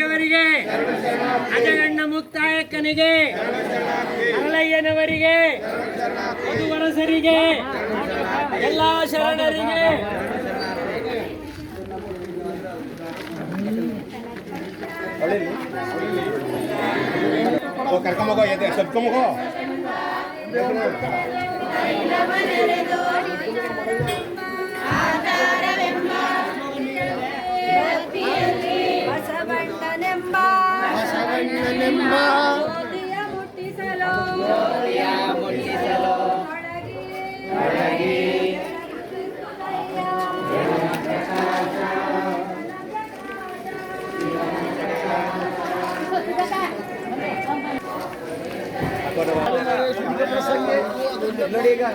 ದೇವರಿಗೆ ಅಜಗಣ್ಣ ಮುಕ್ತಾಯಕ್ಕನಿಗೆ. ಅರಳಯ್ಯನವರಿಗೆ. ಮಧುವರಸರಿಗೆ. ಎಲ್ಲ ಶರಣರಿಗೆ. ಕರ್ಕೊಂಬೋಗೋ ಎದೆ ಸಬ್ಕೊಂಬೋಗೋ ನೋಡಿ ಈಗ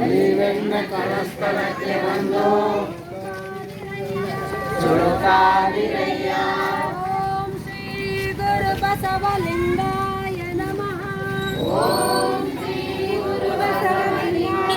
ನೀವೆನ್ನ ಕಳಸ್ಥಳಕ್ಕೆ ಬಂದು ಚುರುಕಾದಿರಯ್ಯ ಓಂ ಶ್ರೀ ಗುರು ಬಸವಲಿಂಗಾಯ ನಮಃ ಓಂ ಶ್ರೀ ಗುರು ಬಸವಲಿಂಗಾಯ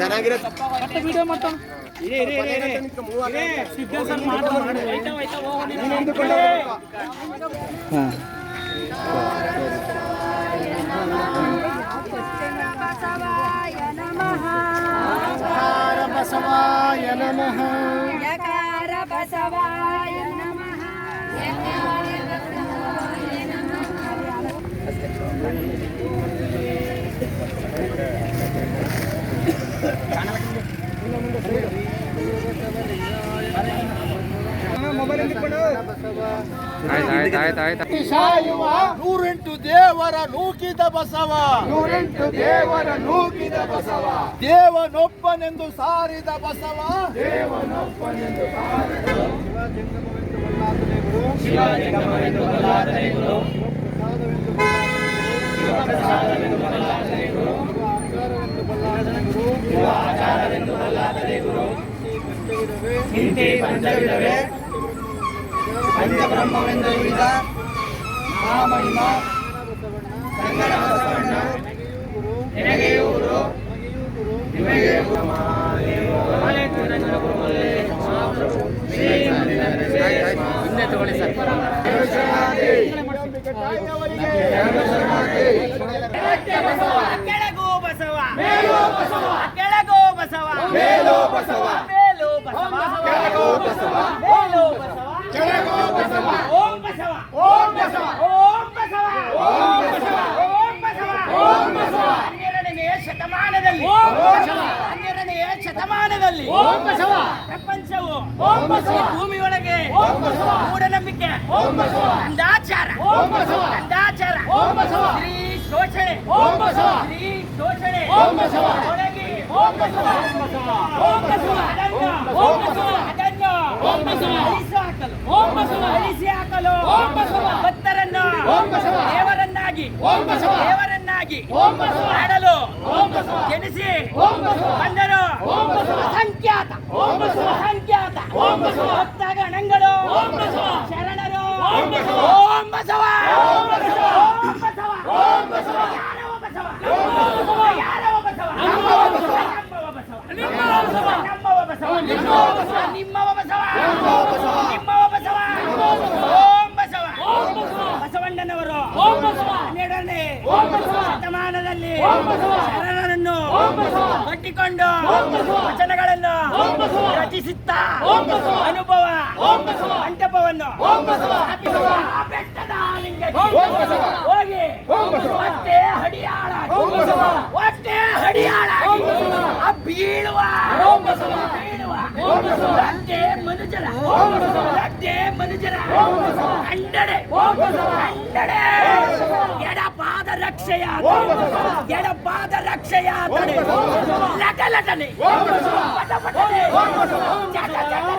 ಚೆನ್ನಾಗಿರೋ ಬಸವಾಯ ನಮಃ ಬಸವಾಯ ನಮಃ ಯಕಾರ ಬಸವಾಯ ನಮಃ ನೂರೆಂಟು ದೇವರ ನೂಕಿದ ಬಸವ. ನೂರೆಂಟು ದೇವರ ನೂಕಿದ ಬಸವ. ದೇವನೊಪ್ಪನೆಂದು ಸಾರಿದ ಬಸವ. ದೇವನೊಬ್ಬನೆಂದು ಪಂಚಬ್ರಹ್ಮವೆಂದರಿದ ಮಹಾಮಹಿಮ ಕನ್ನಡ ಬಸವಣ್ಣ ನಿನಗೆಯೂ ಗುರು ನಿಮಗೆಯೂ ಗುರು ಕೆಳಗೋ ಬಸವ. ಮೇಲೋ ಬಸವ. ಕೆಳಗೋ ಬಸವ. ಮೇಲೋ ಬಸವ ಮೇಲೋ ಬಸವ ಕೆಳಗೋ ಬಸವ. ಮೇಲೋ ಬಸವ. ಓಂ ಬಸವ ಓಂ ಬಸವ ಓಂ ಬಸವ ಓಂ ಬಸವ ಓಂ ಬಸವ ಓಂ ಹನ್ನೆರಡನೆಯ ಶತಮಾನದಲ್ಲಿ. ಓಂ ಬಸವ ಹನ್ನೆರಡನೆಯ ಶತಮಾನದಲ್ಲಿ. ಓಂ ಬಸವ ಪ್ರಪಂಚವು ಓಂ ಬಸವ ಭೂಮಿಯೊಳಗೆ ಓಂ ಬಸವ ಮೂಢನಂಬಿಕೆ ಓಂ ಬಸವ ಅಂದಾಚಾರ ಓಂ ಬಸವ ಅಂದಾಚಾರ ಓಂ ಬಸವ ಸ್ತ್ರೀ ಶೋಷಣೆ ಓಂ ಬಸವ ಸ್ತ್ರೀ ಶೋಷಣೆ ಓಂ ಬಸವ ಒಳಗೆ ಓಂ ಬಸವ ಓಂ ಬಸವ ಅದನ್ನ ಓಂ ಬಸವ ಅದನ್ನ ಓಂ ಬಸವ ಅಳಿಸಿ ಹಾಕಲು ಓಂ ಬಸವ ಅಳಿಸಿ ಹಾಕಲು ಓಂ ಬಸವ ಭಕ್ತರನ್ನು ಓಂ ಬಸವ ದೇವರನ್ನಾಗಿ ಓಂ ಬಸವ ದೇವರನ್ನಾಗಿ ಓಂ ಬಸವ ಮಾಡಲು ಓಂ ಬಸವ ಓಂ ಬಸವ ಬಂದರು ಓಂ ಬಸವ ಸಂಖ್ಯಾತ ಓಂ ಬಸವ ಸಂಖ್ಯಾತ ಓಂ ಬಸವ ಭಕ್ತಗಣಗಳು ಓಂ ಬಸವ ಶರಣರು ಓಂ ಬಸವ ಓಂ ಬಸವ ಓಂ ಬಸವ ಓಂ ಬಸವ ಓಂ ಬಸವ ಯಾರವ ಬಸವ ಬಸವ ಯಾರವ ಬಸವ ಬಸವ ಬಸವ ಬಸವ ಬಸವ ನಿಮ್ಮವ ಬಸವ ನಿಮ್ಮವ ಬಸವ ನಮ್ಮವ ಬಸವ ನಿಮ್ಮವ ಬಸವ ಓಂ ಬಸವ ಬಸವಣ್ಣನವರು ಹನ್ನೆರಡನೇ ಶತಮಾನದಲ್ಲಿ ಶರಣರನ್ನು ಕಟ್ಟಿಕೊಂಡು ವಚನಗಳನ್ನು ರಚಿಸುತ್ತಾ ಅನುಭವ ಮಂಟಪವನ್ನು ಹೋಗಿ ಮತ್ತೆ ಹಡಿಯಾಳ ಹೊಟ್ಟೆ ಹಡಿಯಾಳ ಬೀಳುವ ಬೀಳುವ ಅಂತೆ ಮನುಜರ ఉండడే ఉండడే ఎడ పాద రక్షయాతడు ఎడ పాద రక్షయాతడు లటలటని పటపటని చటచటని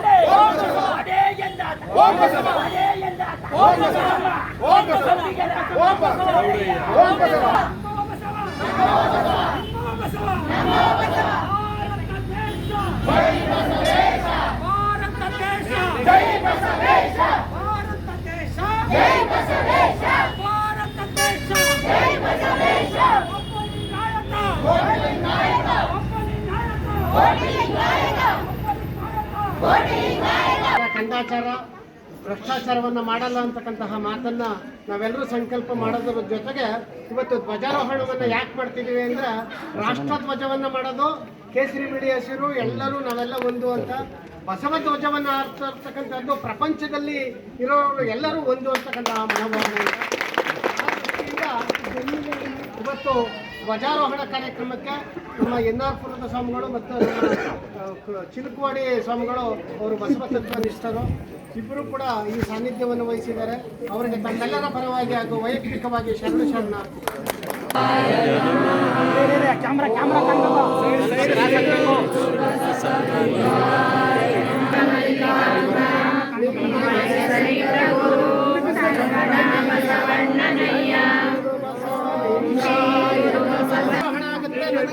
అదే ఎందాత అదే ఎందాత ఓంబసవ ఓంబసవ ఓంబసవ ಕಂದಾಚಾರ ಭ್ರಷ್ಟಾಚಾರವನ್ನು ಮಾಡಲ್ಲ ಅಂತಕ್ಕಂತಹ ಮಾತನ್ನು ನಾವೆಲ್ಲರೂ ಸಂಕಲ್ಪ ಮಾಡೋದ್ರ ಜೊತೆಗೆ ಇವತ್ತು ಧ್ವಜಾರೋಹಣವನ್ನು ಯಾಕೆ ಮಾಡ್ತಿದ್ದೀವಿ ಅಂದ್ರೆ ರಾಷ್ಟ್ರ ಧ್ವಜವನ್ನು ಮಾಡೋದು, ಕೇಸರಿ ಬಿಡಿ ಹಸಿರು, ಎಲ್ಲರೂ ನಾವೆಲ್ಲ ಒಂದು ಅಂತ ಬಸವ ಧ್ವಜವನ್ನು ಆರ್ತಕ್ಕಂಥದ್ದು ಪ್ರಪಂಚದಲ್ಲಿ ಇರೋರು ಎಲ್ಲರೂ ಒಂದು ಅಂತಕ್ಕಂತಹ ಮನೋಭಾವನೆ. ಇವತ್ತು ಧ್ವಜಾರೋಹಣ ಕಾರ್ಯಕ್ರಮಕ್ಕೆ ನಮ್ಮ ಎನ್ ಆರ್ ಪುರದ ಸ್ವಾಮಿಗಳು ಮತ್ತು ಚಿಲುಕವಾಡಿ ಸ್ವಾಮಿಗಳು ಅವರು ಬಸವ ತತ್ವ ನಿಷ್ಠರು ಇಬ್ಬರು ಕೂಡ ಈ ಸಾನ್ನಿಧ್ಯವನ್ನು ವಹಿಸಿದ್ದಾರೆ. ಅವರಿಗೆ ತಮ್ಮೆಲ್ಲರ ಪರವಾಗಿ ಹಾಗೂ ವೈಯಕ್ತಿಕವಾಗಿ ಶರಣ ಶರಣ ಆಗುತ್ತೆ